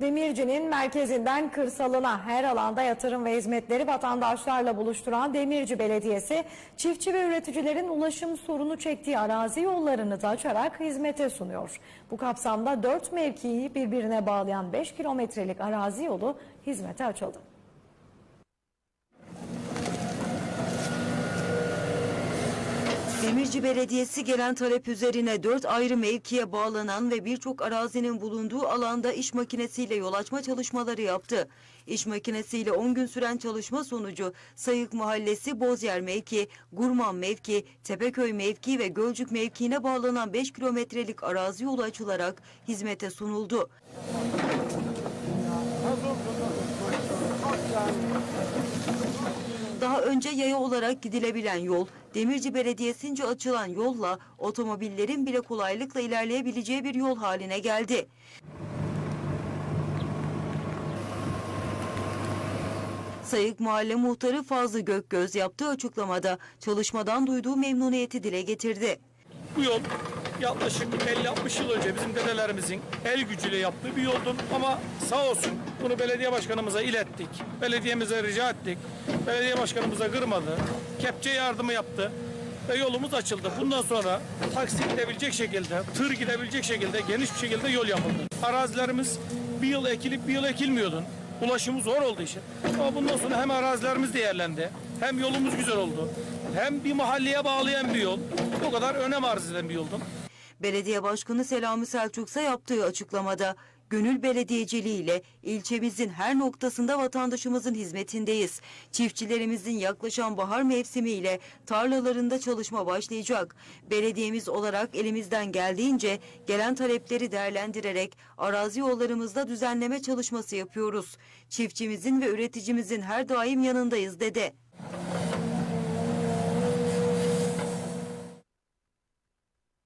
Demirci'nin merkezinden kırsalına her alanda yatırım ve hizmetleri vatandaşlarla buluşturan Demirci Belediyesi, çiftçi ve üreticilerin ulaşım sorunu çektiği arazi yollarını da açarak hizmete sunuyor. Bu kapsamda 4 mevkiyi birbirine bağlayan 5 kilometrelik arazi yolu hizmete açıldı. Demirci Belediyesi gelen talep üzerine dört ayrı mevkiye bağlanan ve birçok arazinin bulunduğu alanda iş makinesiyle yol açma çalışmaları yaptı. İş makinesiyle 10 gün süren çalışma sonucu Sayık Mahallesi Bozyer mevki, Gurman mevki, Tepeköy mevki ve Gölcük mevkiine bağlanan 5 kilometrelik arazi yolu açılarak hizmete sunuldu. Önce yaya olarak gidilebilen yol, Demirci Belediyesi'nce açılan yolla otomobillerin bile kolaylıkla ilerleyebileceği bir yol haline geldi. Sayık Mahalle Muhtarı Fazlı Gökgöz yaptığı açıklamada çalışmadan duyduğu memnuniyeti dile getirdi. Bu yol yaklaşık 50-60 yıl önce bizim dedelerimizin el gücüyle yaptığı bir yoldu. Ama sağ olsun bunu belediye başkanımıza ilettik. Belediyemize rica ettik. Belediye başkanımıza kırmadı. Kepçe yardımı yaptı. Ve yolumuz açıldı. Bundan sonra taksi gidebilecek şekilde, tır gidebilecek şekilde, geniş bir şekilde yol yapıldı. Arazilerimiz bir yıl ekilip bir yıl ekilmiyordu. Ulaşımı zor oldu işin. Ama bundan sonra hem arazilerimiz değerlendi, hem yolumuz güzel oldu, hem bir mahalleye bağlayan bir yol. Bu kadar önem arz eden bir yoldu. Belediye Başkanı Selami Selçuksa yaptığı açıklamada gönül belediyeciliği ile ilçemizin her noktasında vatandaşımızın hizmetindeyiz. Çiftçilerimizin yaklaşan bahar mevsimiyle tarlalarında çalışma başlayacak. Belediyemiz olarak elimizden geldiğince gelen talepleri değerlendirerek arazi yollarımızda düzenleme çalışması yapıyoruz. Çiftçimizin ve üreticimizin her daim yanındayız dedi.